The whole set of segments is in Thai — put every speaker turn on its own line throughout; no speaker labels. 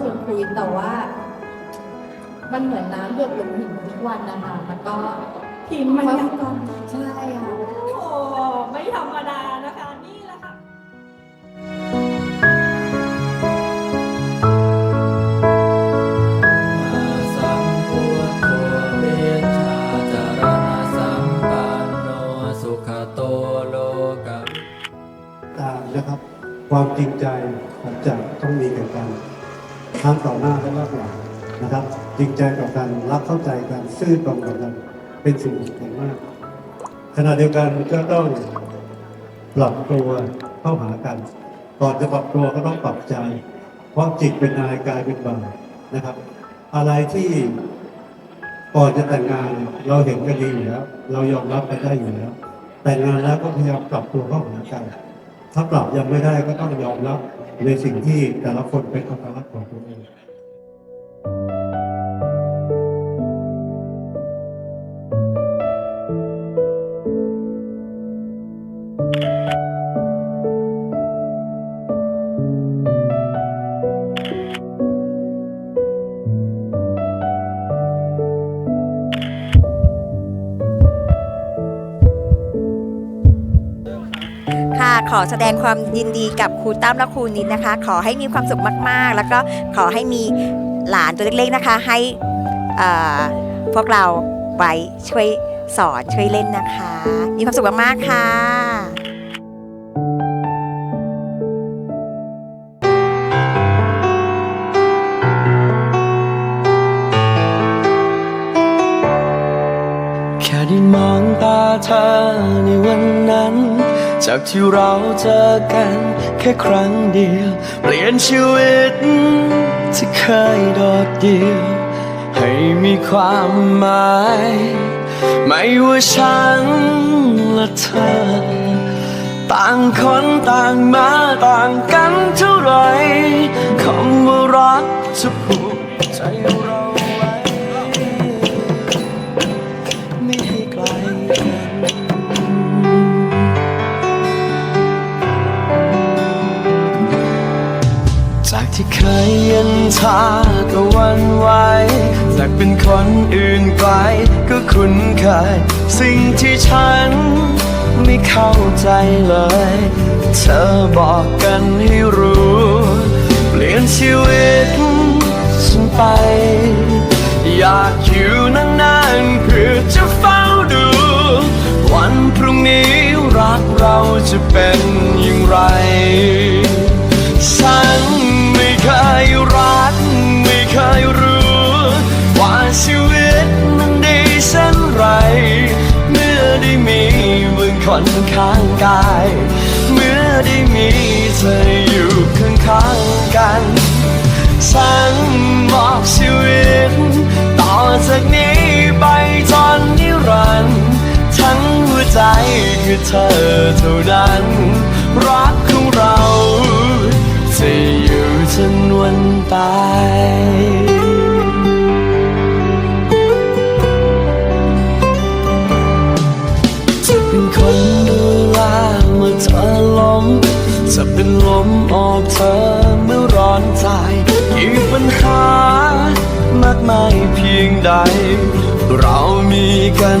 ชวนคุยแต่ว่า มันเหมือนน้ำหยดลงหินทุกวันนะคะมันก็
ทีมมันยังก่อน
ใช่ค่ะ
โอ้ไม่ธรรมดา
ทั้
งต่อหน้าและรับหลังนะครับ จริงใจต่อกันรักเข้าใจกันซื่อตรงต่อกันเป็นสิ่งสำคัญมากขณะเดียวกันก็ต้องปรับตัวเข้าหากัน ก่อนจะปรับตัวก็ต้องปรับใจ เพราะจิตเป็นนายกายเป็นบ่าวนะครับ อะไรที่ก่อนจะแต่งงานเราเห็นกันดีอยู่แล้ว เรายอมรับกันได้อยู่แล้ว แต่งงานแล้วก็พยายามปรับตัวเข้าหากัน ถ้าปรับยังไม่ได้ก็ต้องยอมรับ ในสิ่งที่แต่ละคนเป็นอัตลักษณ์ของตัวเอง
อแสดงความยินดีกับครูตั้มและครูนิดนะคะ ขอให้มีความสุขมากๆ แล้วก็ขอให้มีหลานตัวเล็กๆนะคะ ให้พวกเราไว้ช่วยสอนช่วยเล่นนะคะ มีความสุขมากๆค่ะ
แค่ได้มองตาเธอ จากที่เราเจอกันแค่ครั้งเดียว เปลี่ยนชีวิตที่เคยโดดเดี่ยว ให้มีความหมาย ไม่ว่าฉันและเธอ ต่างคนต่างมาต่างกันเท่าไหรคำว่ารัก ที่เคยเย็นชาก็วันไหวจากเป็นคนอื่นไกลก็คุ้นเคย สิ่งที่ฉันไม่เข้าใจเลย เธอบอกกันให้รู้ เปลี่ยนชีวิตฉันไป อยากอยู่นานๆเพื่อจะเฝ้าดู วันพรุ่งนี้รักเราจะเป็นอย่างไร เคยรัก ไม่เคยรู้ ว่าชีวิตมันดีเช่นไร เมื่อได้มีมึงคนข้างกาย เมื่อได้มีเธออยู่ข้างๆกันฉันมอบชีวิต ต่อจากนี้ไปจนนิรันดร์ทั้งหัวใจคือเธอเท่านั้น รักของเรา จะอยู่จนวันตายจะเป็นคนดูแลเมื่อเธอล้มจะเป็นลมออกเธอเมื่อร้อนใจยิ่งปัญหามากมายเพียงใด เรามีกัน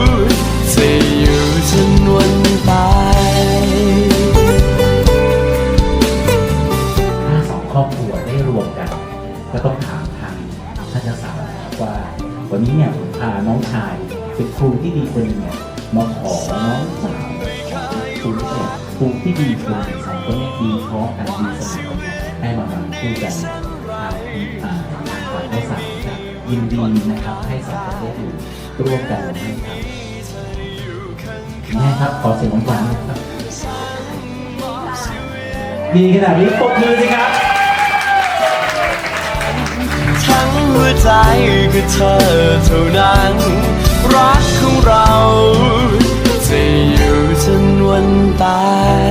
เป็นครูที่ดีคนหนึงเนี่ยมาขอน้องสาวครูที่เนี่ยครูที่ดีคนหนึ่งสองคนเนี่ยดีท้อกันดีเสมอกันได้มาบังคู่กันทางอ่าทางฝ่ายเจ้าสาวจะยินดีนะครับให้สองประเทศอยู่ร่วมกันนะครับแม่ครับขอเสียงหวานๆหน่อยครับดีขนาดนี้ปรบมือสิครับ
ทั้งหัวใจคือเธอเท่านั้น รักของเรา จะอยู่จนวันตาย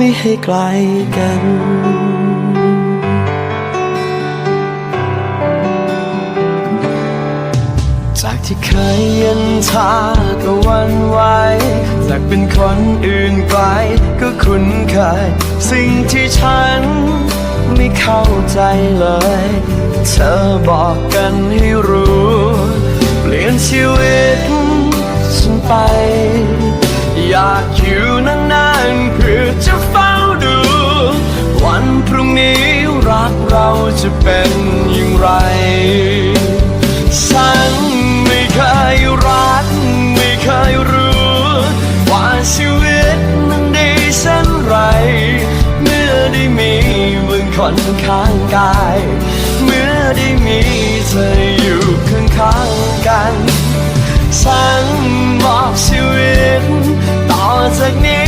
ไม่ให้ไกลกัน จากที่เคยย็นชาก็วันไหวจากเป็นคนอื่นไกลก็คุ้นเคย สิ่งที่ฉันไม่เข้าใจเลย เธอบอกกันให้รู้ เปลี่ยนชีวิตฉันไป อยากอยู่นาน ๆเพื่อจะเฝ้าดู วันพรุ่งนี้รักเราจะเป็นอย่างไร ฉันไม่เคยรัก ไม่เคยรู้ ว่าชีวิตมันดีเช่นไร เมื่อได้มีมึงคนข้างกาย เมื่อได้มีเธออยู่ข้างๆกัน ฉันมอบชีวิต ต่อจากนี้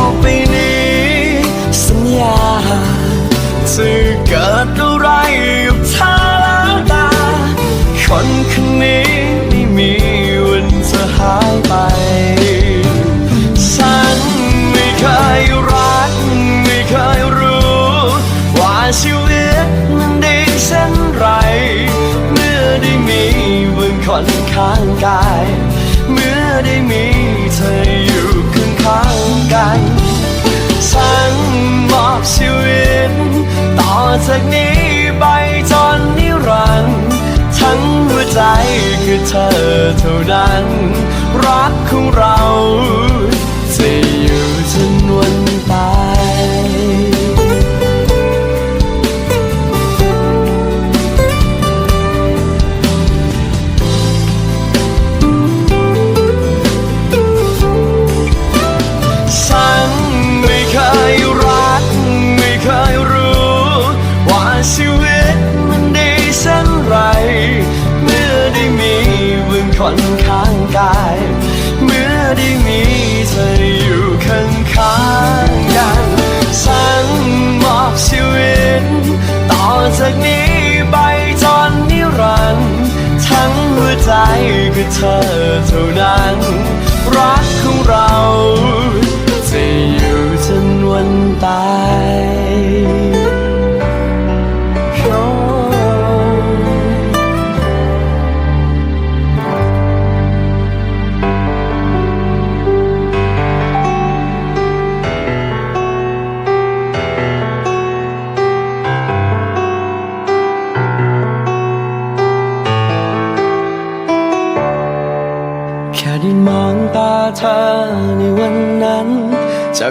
ต่อไเธอเท่านั้น รักของเรา เธอเท่านั้น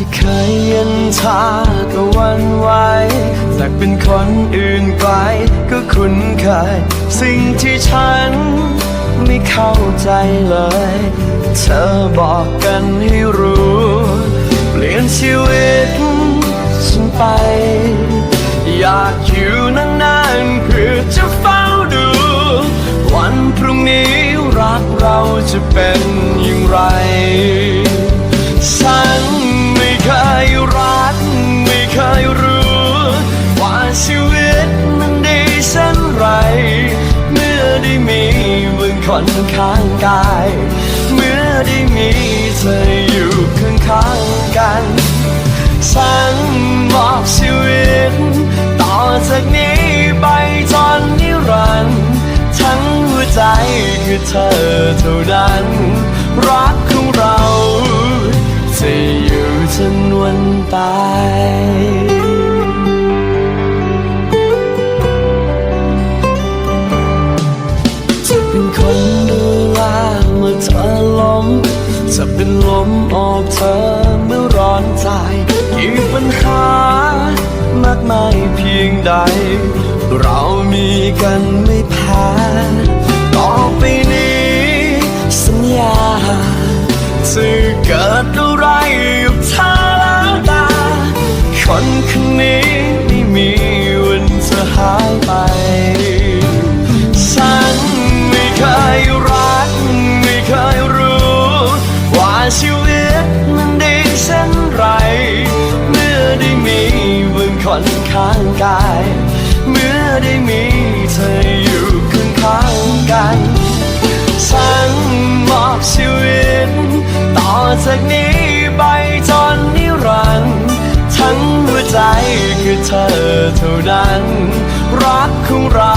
ที่เคยเย็นชาก็วันไหวจากเป็นคนอื่นไกลก็คุ้นเคย สิ่งที่ฉันไม่เข้าใจเลย เธอบอกกันให้รู้ เปลี่ยนชีวิตฉันไป อยากอยู่นานๆเพื่อจะเฝ้าดู วันพรุ่งนี้รักเราจะเป็นอย่างไร ยรัก ไม่เคยรู้ ว่าชีวิตมันดีเช่นไร เมื่อได้มีมึงคนข้างกาย เมื่อได้มีเธออยู่ข้างๆกันฉันมอบชีวิต ต่อจากนี้ไปจนนิรันดร์ทั้งหัวใจคือเธอเท่านั้น รักของเรา จะอยู่จนวันตายจะเป็นคนดูแลเมื่อเธอล้มจะเป็นลมออกเธอเมื่อร้อนใจกี่ปัญหามากมายเพียงใด เรามีกันไม่แพ้ต่อไปนี้ สัญญาจะเกิด อะไรกับเธอแล้วตาคนคนนี้ไม่มีวันจะหายไป ฉันไม่เคยรัก ไม่เคยรู้ ว่าชีวิตมันดีเช่นไร เมื่อได้มีมึงคนข้างกาย เมื่อได้มีเธออยู่ข้างข้างๆกันฉันมอบชีวิตต่อจากนี้ ไปจนนิรันดร์ทั้งหัวใจคือเธอเท่านั้น รักของเรา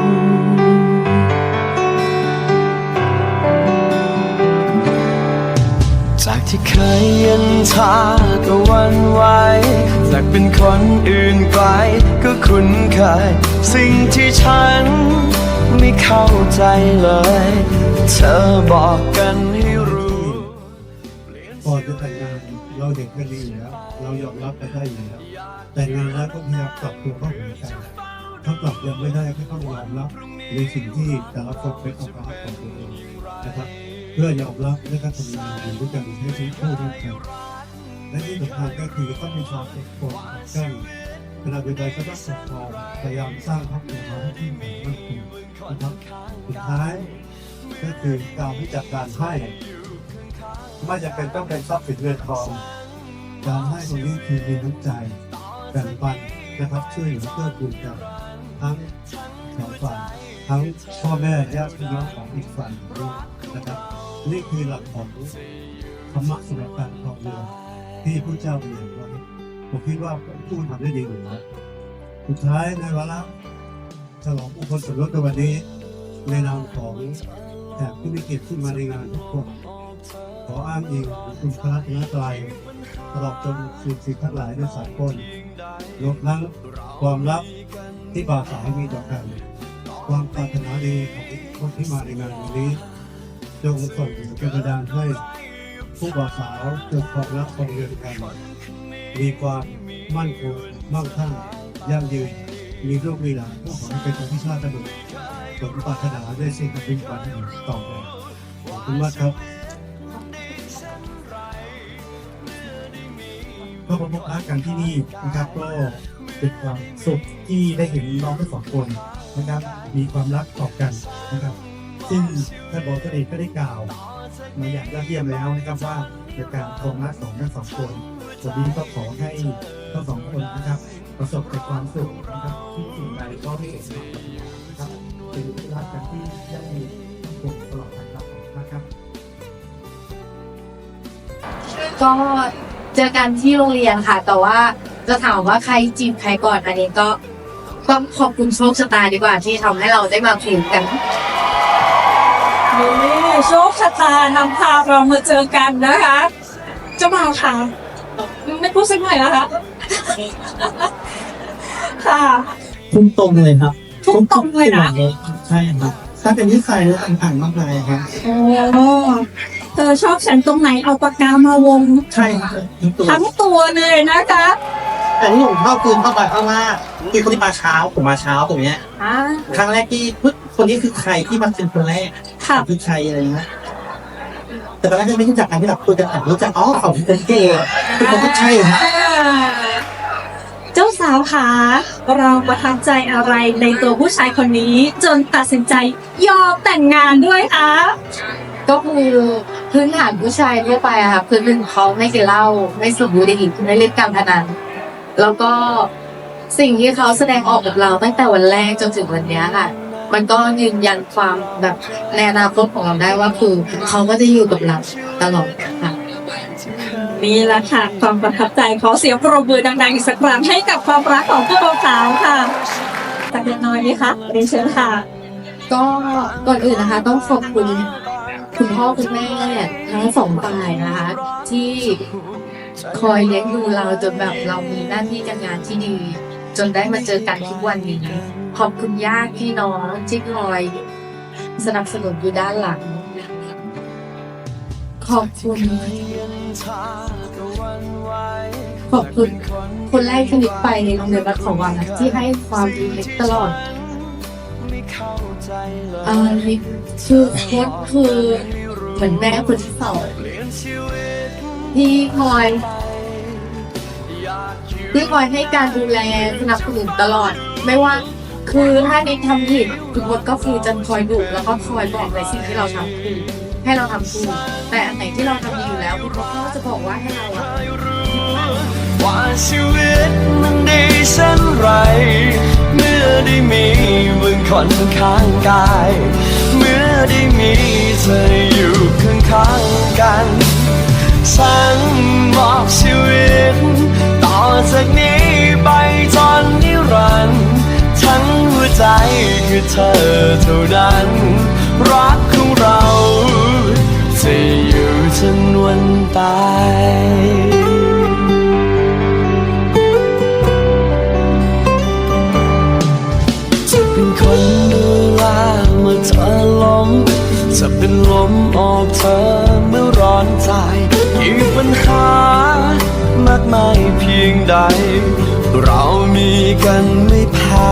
ที่เคยย็นชาก็วันไหวจากเป็นคนอื่นไกลก็คุ้นเคย สิ่งที่ฉันไม่เข้าใจเลย เธอบอกกันให้รู้
ก่อนจะแต่งงานเราเด็กกันดีอยู่แล้ว เรายอมรับกันได้อยู่แล้ว แต่งานแล้วก็พยายามปรับตัวเข้าหากันถ้าปรับยังไม่ได้ก็ต้องยอมรับในสิ่งที่แต่ละคนเป็นอัตลักษณ์ของตัวเอง เพื่อยอมรับและก็ทำงานอยู่ด้วยกันให้ชีวิตคู่ด้วยกันและที่สำคัญก็คือต้องมีความอดทนอดกลั้นขณะเดียวกันก็ต้องปกครองพยายามสร้างครอบครัวมาให้ที่แข็งมั่นคงนะครับสุดท้ายก็คือการที่จัดการให้ไม่จำเป็นต้องเป็นทรัพย์สินเงินทองการให้ตรงนี้คือมีน้ำใจแบ่งปันนะครับช่วยเหลือเพื่อกูลกันทั้งสองฝ่ายทั้งพ่อแม่ญาติพี่น้องของอีกฝ่ายด้วยนะครับ นี่คือหลักของธรรมะสำหรับการครองเรือนที่พระเจ้าเรียนไว้ผมคิดว่าผู้ทำได้ดีอยู่แล้วสุดท้ายในวาระฉลองอุปสมรสในวันนี้ ในนามของแขกผู้มีเกียรติที่มาในงานทุกคนขออ้างอิงคุณพระรัตนตรัยตลอดจนสิ่งสิ่งทั้งหลายในสากลรวมทั้งความลับที่บ่าวสาวมีต่อกัน ความปรารถนาดีของคนที่มาในงานวันนี้ จงส่งกระดานให้ผู้บ่าวสาวจงความรักความเรือนกันมีความมั่นคงมั่งคั่งยั่งยืน มีลูกมีหลานก็ขอให้เป็นคนที่ชาติกระดุกสมปรารถนาได้สิ่งที่เป็นฝันต่อไปขอบคุณมากครับ
ก็มาพบรักกันที่นี่นะครับก็เป็นความสุขที่ได้เห็นน้องทั้งสองคนนะครับ มีความรักต่อกันนะครับ ซึ่งท่านบอสเอกก็ได้กล่าวมาอย่างยอดเยี่ยมแล้วนะครับว่าในการครองรักของทั้งสองคนวันนี้ก็ขอให้ทั้งสองคนนะครับ ประสบแต่ความสุขนะครับที่สิ่งใดก็ไม่เสมหวังนะครับเป็นที่รักกันที่ยั่งยืนคงตลอดไปครับขอบคุณมากครับ
ก็เจอกันที่โรงเรียนค่ะ แต่ว่าจะถามว่าใครจีบใครก่อนอันนี้ก็ต้องขอบคุณโชคชะตาดีกว่าที่ทำให้เราได้มาคุยกัน
นี่โชคชะตานำพาเรามาเจอกันนะคะ เจ้าบ่าวค่ะไม่พูดสักหน่อยนะคะค่ะ
พุ่งตรงเลยครับ
พุ่งตรงเลยนะ
ใช่ครับถ้าเป็นนิสัยแล้วต่างๆมากมายครับ
โอ้เธอชอบฉันตรงไหนเอาปากกามาวง
ใช่ครับทั้งตัว
ทั้งตัวเลยนะคะ
แต่ที่ผมเข้าคืนเข้าไปเพราะว่าคือคนที่มาเช้าผมมาเช้าตรงเนี้ย
อ่า
ครั้งแรกที่ปึ๊บ คนนี้คือใครที่มาเป็นคนแรก
ค่ะ
คือใครอะไรเงี้ยแต่ตอนแรกก็ไม่รู้จักกันที่แบบคุยกันอะรู้จักอ๋อเขาเป็นเกย์คือคนที่ใช่ฮะ
เจ้าสาวขาเราประทับใจอะไรในตัวผู้ชายคนนี้ จนตัดสินใจยอมแต่งงานด้วยคะ
ก็คือพื้นฐานผู้ชายทั่วไปอะค่ะพื้นหนึ่งเขาไม่กินเหล้าไม่สูบบุหรี่ไม่เล่นการพนันแล้วก็สิ่งที่เขาแสดงออกกับเราตั้งแต่วันแรกจนถึงวันเนี้ยค่ะ มันก็ยืนยันความแบบในอนาคตของเราได้ว่าคือเขาก็จะอยู่กับเราตลอดค่ะ
นี่แหละค่ะความประทับใจขอเสียงปรบมือดังๆอีกสักครั้งให้กับความรักของผู้บ่าวสาวค่ะสักเล็กน้อยไหมคะเรียนเชิญค่ะ
ก็ก่อนอื่นนะคะ ต้องขอบคุณคุณพ่อคุณแม่ทั้งสองฝ่ายนะคะ ที่คอยเลี้ยงดูเราจนแบบเรามีหน้าที่การงานที่ดี จนได้มาเจอกันทุกวันนี้ ขอบคุณญาติพี่น้องที่คอย สนับสนุนอยู่ด้านหลัง ขอบคุณ ขอบคุณ คนแรกที่นิดไปในโรงเรียนวัดของวันที่ให้ความดีนิดตลอดอานิดคือโค้ชคือเหมือนแม่คนที่สองที่คอย ที่คอยให้การดูแลสนับสนุนตลอด ไม่ว่าคือถ้านิดทำผิดคุณพจน์ก็คือจะคอยดุแล้วก็คอยบอกในสิ่งที่เราทำถูกให้เราทำถูกแต่อันไหนที่เราทำดีอยู่แล้วคุณพจน์ก็จะบอกว่าให้เราอะ
ว่าชีวิตมันดีเช่นไร เมื่อได้มีมึงคนข้างกาย เมื่อได้มีเธออยู่ข้างข้างๆกัน ฉันมอบชีวิตต่อ จากนี้ไปจนนิรันดร์ทั้งหัวใจคือเธอเท่านั้น รักของเราจะอยู่จนวันตายจะเป็นคนดูแลเมื่อเธอล้มจะเป็นลมออกเธอเมื่อร้อนใจกี่ปัญหา มากมายเพียงใด เรามีกันไม่แพ้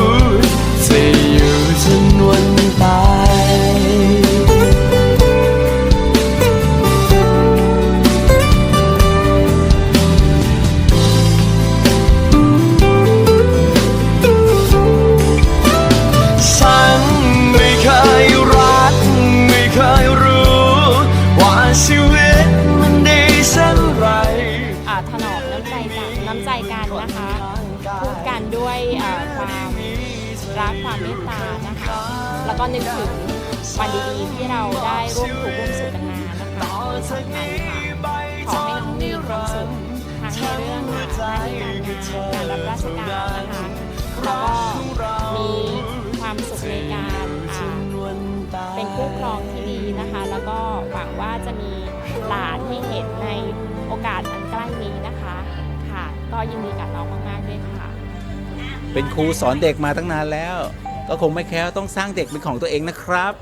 ใจกันนะคะพูดกันด้วยความรักความเมตตานะคะ แล้วก็นึกถึงวันดีๆที่เราได้ร่วมถูกร่วมสุขกันมานะคะสำคัญค่ะขอให้น้องมีความสุขทั้งในเรื่องงานหน้าที่การงานการรับราชการนะคะแล้วก็มีความสุขในการเป็นคู่ครองที่ดีนะคะ แล้วก็หวังว่าจะมีหลานให้เห็นในโอกาสอันใกล้นี้นะคะ ก็ยินดีกับน้องมากๆด้วยค่ะ
เป็นครูสอนเด็กมาตั้งนานแล้ว ก็คงไม่แค่ต้องสร้างเด็กเป็นของตัวเองนะครับ